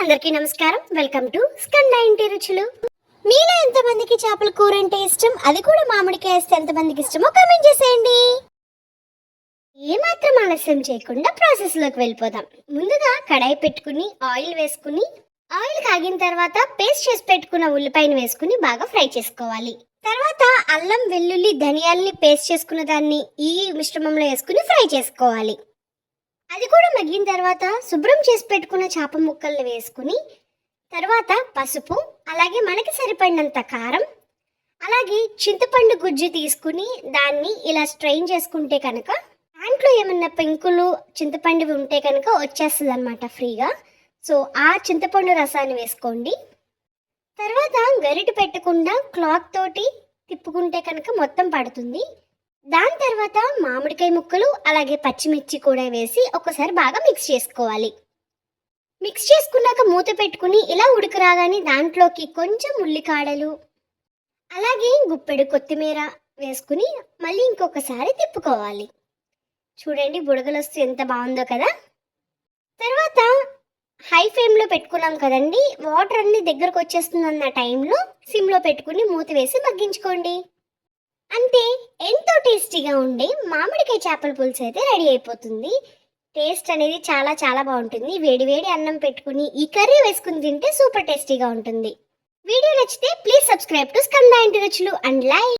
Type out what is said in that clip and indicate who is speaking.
Speaker 1: అందరికీ నమస్కారం. Welcome to Skanda ఇంటి రుచులు. మీలో ఎంతమందికి చేపల కూర అంటే ఇష్టం? అది కూడా మామిడికాయ వేస్తే ఎంతమందికి ఇష్టమో కామెంట్ చేసేయండి. ఏమాత్రం ఆలస్యం చేయకుండా ప్రాసెస్లోకి వెళ్ళిపోదాం. ముందుగా కడాయి పెట్టుకుని ఆయిల్ వేసుకుని ఆయిల్ కాగిన తర్వాత పేస్ట్ చేసి పెట్టుకున్న ఉల్లిపాయను వేసుకుని బాగా ఫ్రై చేసుకోవాలి. తర్వాత అల్లం వెల్లుల్లి ధనియాల్ని పేస్ట్ చేసుకున్న దాన్ని ఈ మిశ్రమంలో వేసుకుని ఫ్రై చేసుకోవాలి. అది కూడా మగ్గిన తర్వాత శుభ్రం చేసి పెట్టుకున్న చేప ముక్కల్ని వేసుకుని తర్వాత పసుపు అలాగే మనకి సరిపడినంత కారం అలాగే చింతపండు గుజ్జు తీసుకుని దాన్ని ఇలా స్ట్రెయిన్ చేసుకుంటే కనుక దాంట్లో ఏమన్నా పెంకులు చింతపండు ఉంటే కనుక వచ్చేస్తుంది అనమాట ఫ్రీగా. సో ఆ చింతపండు రసాన్ని వేసుకోండి. తర్వాత గరిట పెట్టకుండా క్లాత్ తోటి తిప్పుకుంటే కనుక మొత్తం పడుతుంది. దాని తర్వాత మామిడికాయ ముక్కలు అలాగే పచ్చిమిర్చి కూడా వేసి ఒకసారి బాగా మిక్స్ చేసుకోవాలి. మిక్స్ చేసుకున్నాక మూత పెట్టుకుని ఇలా ఉడకరాగానే దాంట్లోకి కొంచెం ఉల్లికాడలు అలాగే గుప్పెడు కొత్తిమీర వేసుకుని మళ్ళీ ఇంకొకసారి తిప్పుకోవాలి. చూడండి బుడగలు వస్తే ఎంత బాగుందో కదా! తర్వాత హై ఫ్లేమ్లో పెట్టుకున్నాం కదండి వాటర్ అన్ని దగ్గరకు వచ్చేస్తుందన్న టైంలో సిమ్లో పెట్టుకుని మూత వేసి మగ్గించుకోండి. అంతే ఎంతో టేస్టీగా ఉండే మామిడికాయ చేపల పులుసు అయితే రెడీ అయిపోతుంది. టేస్ట్ అనేది చాలా చాలా బాగుంటుంది. వేడి వేడి అన్నం పెట్టుకుని ఈ కర్రీ వేసుకుని తింటే సూపర్ టేస్టీగా ఉంటుంది. వీడియో నచ్చితే ప్లీజ్ సబ్స్క్రైబ్ టు స్కంద ఇంటి రుచులు అండ్ లైక్.